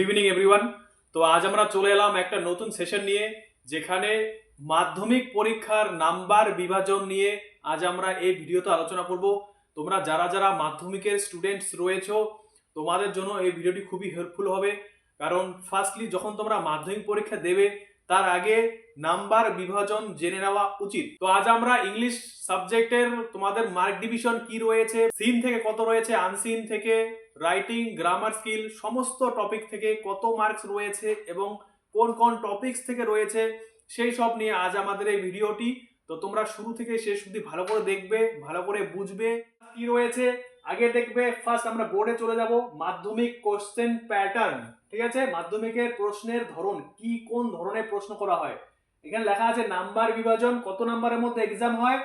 Good evening everyone তো আজ আমরা চলে এলাম একটা নতুন সেশন নিয়ে, যেখানে মাধ্যমিক পরীক্ষার নাম্বার বিভাজন নিয়ে আজ আমরা এই ভিডিওতে আলোচনা করব। তোমরা যারা যারা মাধ্যমিকের স্টুডেন্টস রয়েছো, তোমাদের জন্য এই ভিডিওটি খুবই হেল্পফুল হবে। কারণ ফার্স্টলি যখন তোমরা মাধ্যমিক পরীক্ষা দেবে তার আগে নাম্বার বিভাজন জেনে নেওয়া উচিত। তো আজ আমরা ইংলিশ সাবজেক্টের তোমাদের মার্ক ডিভিশন কি রয়েছে, সিন থেকে কত রয়েছে, আনসিন থেকে, রাইটিং, গ্রামার স্কিল, সমস্ত টপিক থেকে কত মার্কস রয়েছে এবং কোন কোন টপিকস থেকে রয়েছে, সেই সব নিয়ে আজ আমাদের এই ভিডিওটি। তো তোমরা শুরু থেকে শেষ অবধি ভালো করে দেখবে, ভালো করে বুঝবে কি রয়েছে আগে দেখবে ফার্স্ট আমরা বোর্ডে চলে যাব, মাধ্যমিক কোশ্চেন প্যাটার্ন ঠিক আছে? মাধ্যমিকের প্রশ্নের ধরন, কি কোন ধরনের প্রশ্ন করা হয়? এখানে লেখা আছে নাম্বার বিভাজন, কত নাম্বারের মধ্যে এক্সাম হয়?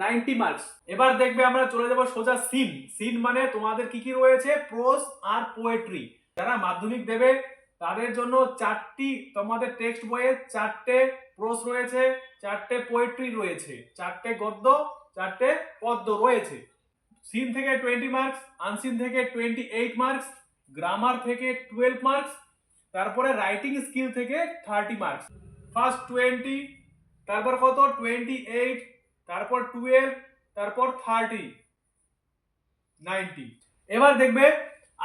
নাইনটি মার্কস এবার দেখবে আমরা চলে যাব সোজা সিন সিন মানে তোমাদের কি কি রয়েছে? প্রোজ আর পোয়েট্রি যারা মাধ্যমিক দেবে, তাদের জন্য চারটি, তোমাদের টেক্সট বইয়ে চারটে প্রোজ রয়েছে, চারটে পোয়েট্রি রয়েছে, চারটে গদ্য, চারটে পদ্য রয়েছে। সিন থেকে টোয়েন্টি মার্কস আনসিন থেকে টোয়েন্টি এইট মার্কস গ্রামার থেকে টুয়েলভ মার্কস তারপরে রাইটিং স্কিল থেকে থার্টি মার্কস ফার্স্ট টোয়েন্টি তারপর কত? টোয়েন্টি এইট তারপর টুয়েলভ তারপর থার্টি নাইনটি এবার দেখবে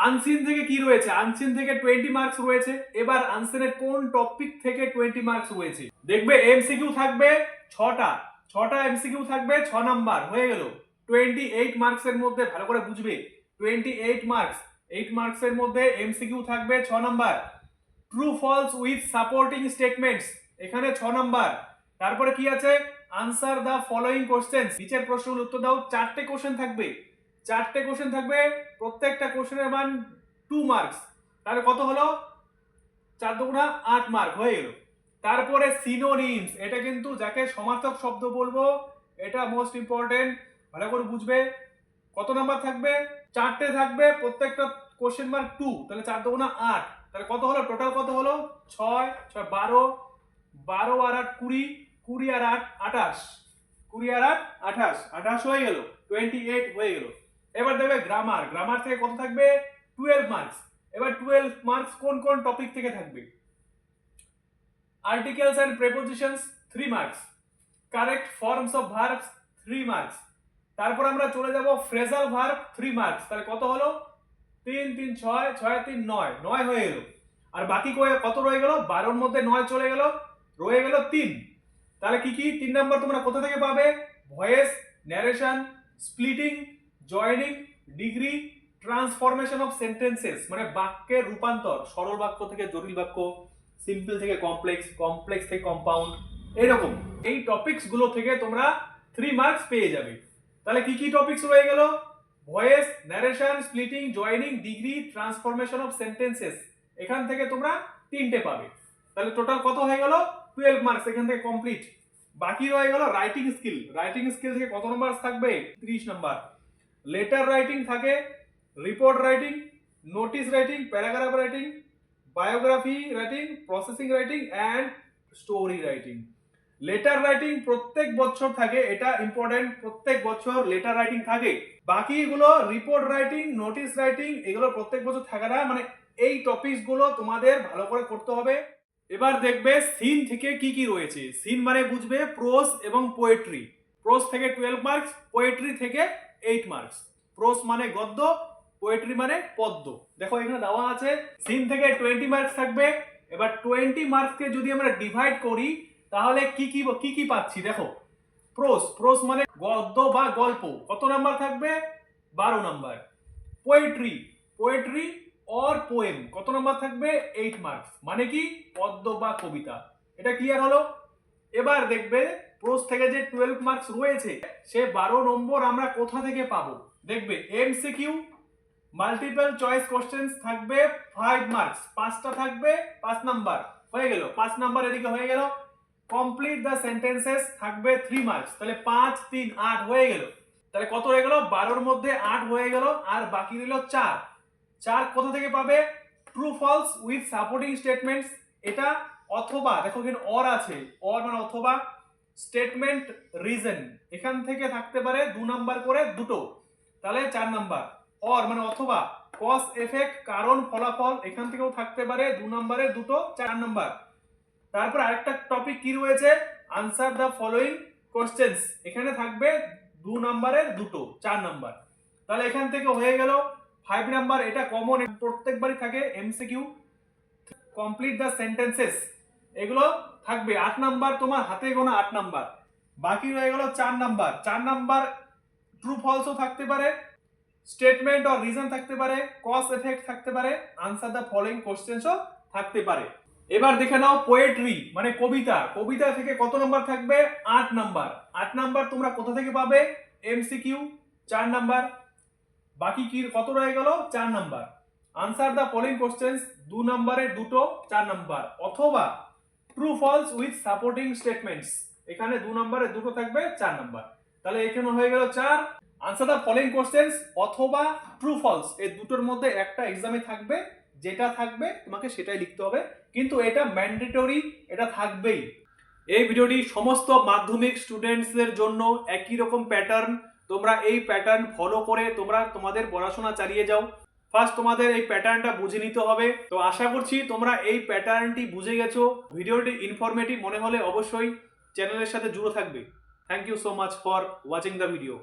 আনসিন থেকে কি রয়েছে? আনসিন থেকে টোয়েন্টি মার্কস রয়েছে। এবার আনসিনের কোন টপিক থেকে টোয়েন্টি মার্কস রয়েছে? দেখবে এমসিকিউ থাকবে ছটা। ছটা এমসিকিউ থাকবে, ছ নাম্বার হয়ে গেল। টোয়েন্টি এইট মার্কসের মধ্যে, ভালো করে বুঝবে টোয়েন্টি এইট মার্কস এইট মার্কসের মধ্যে এমসিকিউ থাকবে ছ number. True false with supporting statements এখানে ছ নাম্বার। তারপরে কি আছে? আনসার দ্য ফলোইং কোশ্চেন নিচের প্রশ্নগুলো উত্তর দাও, চারটে কোশ্চেন থাকবে। চারটে কোশ্চেন থাকবে, প্রত্যেকটা কোশ্চেনের মান টু মার্কস তাহলে কত হলো? চার দুগুণা আট মার্ক হয়ে গেল। তারপরে সিনোনিমস এটা কিন্তু যাকে সমার্থক শব্দ বলব, এটা মোস্ট ইম্পর্টেন্ট ভালো করে বুঝবে, কত নাম্বার থাকবে? চারটে থাকবে, প্রত্যেকটা কোশ্চেন মার্ক টু তাহলে চার দুগুণা আট, তাহলে কত হলো? টোটাল কত হলো? ছয় ছয় বারো বারো আর আট কুড়ি কুড়ি আর আট আঠাশ, কুড়ি আর আট আঠাশ আঠাশ হয়ে গেল টোয়েন্টি এইট হয়ে গেল। এবার দেখবে গ্রামার গ্রামার থেকে কত থাকবে? টুয়েলভ মার্কস এবার টুয়েলভ মার্কস কোন কোন টপিক থেকে থাকবে? Articles and prepositions three marks correct forms of verbs three marks তারপর আমরা চলে যাব ফ্রেজাল ভার্ব থ্রি মার্কস তাহলে কত হলো? তিন তিন, ছয় ছয়, তিন, নয় নয় হয়ে গেল। আর বাকি কত রয়ে গেল? বারোর মধ্যে নয় চলে গেল, রয়ে গেল তিন। তাহলে কি কি? তিন নাম্বার তোমরা কোথা থেকে পাবে? Voice narration splitting joining degree transformation of sentences মানে বাক্যের রূপান্তর, সরল বাক্য থেকে জটিল বাক্য সিম্পল থেকে কমপ্লেক্স কমপ্লেক্স থেকে কম্পাউন্ড এরকম। এই টপিকসগুলো থেকে তোমরা থ্রি মার্কস পেয়ে যাবে। তাহলে কি কি টপিকস রয়ে গেল? Voice narration splitting joining degree transformation of sentences এখান থেকে তোমরা তিনটে পাবে। তাহলে টোটাল কত হয়ে গেল? টুয়েলভ মার্কস এখান থেকে কমপ্লিট বাকি রয়ে গেল রাইটিং স্কিল রাইটিং স্কিল থেকে কত নম্বর থাকবে? ত্রিশ নাম্বার লেটার রাইটিং থাকে report writing notice writing paragraph writing biography writing processing writing and story writing letter writing প্রত্যেক বছর থাকে, এটা ইম্পর্টেন্ট প্রত্যেক বছর লেটার রাইটিং থাকে। বাকিগুলো রিপোর্ট রাইটিং নোটিস রাইটিং এগুলো প্রত্যেক বছর থাকে না মানে এই টপিকসগুলো তোমাদের ভালো করে করতে হবে। এবার দেখবে সিন থেকে কি কি রয়েছে। সিন মানে বুঝবে প্রোস এবং পোয়েট্রি প্রোস থেকে টুয়েলভ মার্কস পোয়েট্রি থেকে এইট মার্কস প্রোস মানে গদ্য পোয়েট্রি মানে পদ্য। দেখো এখানে দেওয়া আছে সিন থেকে টোয়েন্টি মার্কস থাকবে। এবার টোয়েন্টি মার্কসকে যদি আমরা ডিভাইড করি তাহলে কি কি কি কি পাচ্ছি? দেখো। প্রোস প্রোস মানে গদ্য বা গল্প। কত নাম্বার থাকবে? বারো number. Poetry poetry or poem. কত নাম্বার থাকবে? এইট মার্কস মানে কি? পদ্য বা কবিতা। এটা ক্লিয়ার হলো? এবার দেখবে, প্রোস থেকে যে টুয়েলভ মার্কস রয়েছে, সে বারো নম্বর আমরা কোথা থেকে পাবো? দেখবে এমসিকিউ মাল্টিপল চয়েস কোশ্চেন্স থাকবে ফাইভ মার্কস পাঁচটা থাকবে, পাঁচ নাম্বার। হয়ে গেল। পাঁচ নাম্বার এদিকে হয়ে গেল। কমপ্লিট দ্য সেন্টেন্সেস থাকবে থ্রি মার্কস তাহলে পাঁচ, তিন, আট হয়ে গেল। তাহলে কত হয়ে গেল? বারোর মধ্যে আট হয়ে গেল, আর বাকি রইল চার। চার কোথা থেকে পাবে? True false with supporting statements এটা অথবা, দেখো এখানে অর আছে। অর মানে অথবা স্টেটমেন্ট রিজন এখান থেকে থাকতে পারে দু নাম্বার করে দুটো। তাহলে চার নাম্বার অর মানে অথবা কস এফেক্ট কারণ, ফলাফল, এখান থেকেও থাকতে পারে দু নম্বরে দুটো, চার নাম্বার তারপর আরেকটা টপিক কি রয়েছে? আনসার দ্য ফলোইং কোশ্চেন্স এখানে থাকবে দু নম্বরের দুটো, চার নাম্বার। তাহলে এখান থেকে হয়ে গেল ফাইভ নাম্বার এটা কমন প্রত্যেকবারই থাকে এমসিকিউ কমপ্লিট দ্য সেন্টেন্সেস এগুলো থাকবে আট নাম্বার তোমার হাতে গোনা আট নাম্বার বাকি রয়ে গেল চার নাম্বার চার নাম্বার ট্রু ফলসও থাকতে পারে। স্টেটমেন্ট অর রিজন থাকতে পারে। কস এফেক্ট থাকতে পারে। আনসার দ্য ফলোইং কোশ্চেন্সও থাকতে পারে। এবার দেখে নাও পোয়েট্রি মানে কবিতা। কবিতা থেকে কত নাম্বার থাকবে? আট নাম্বার আট নাম্বার তোমরা কোথা থেকে পাবে? এমসিকিউ চার নাম্বার বাকি কি কত রয়ে গেল? চার number answer the following questions দু নম্বরে দুটো, চার নাম্বার অথবা true false with supporting statements এখানে দু নম্বরে দুটো থাকবে, চার নাম্বার তাহলে এখানে হয়ে গেল চার। আনসার দ্য ফলোইং কোশ্চেন্স অথবা ট্রু ফলস এই দুটোর মধ্যে একটা এক্সামে থাকবে। যেটা থাকবে তোমাকে সেটাই লিখতে হবে। কিন্তু এটা ম্যান্ডেটরি এটা থাকবেই। এই ভিডিওটি সমস্ত মাধ্যমিক স্টুডেন্টসদের জন্য একই রকম প্যাটার্ন তোমরা এই প্যাটার্ন ফলো করে তোমরা তোমাদের পড়াশোনা চালিয়ে যাও। ফার্স্ট তোমাদের এই প্যাটার্নটা বুঝে নিতে হবে। তো আশা করছি তোমরা এই প্যাটার্নটি বুঝে গেছো। ভিডিওটি ইনফরমেটিভ মনে হলে অবশ্যই চ্যানেলের সাথে জুড়ে থাকবে। Thank you so much for watching the video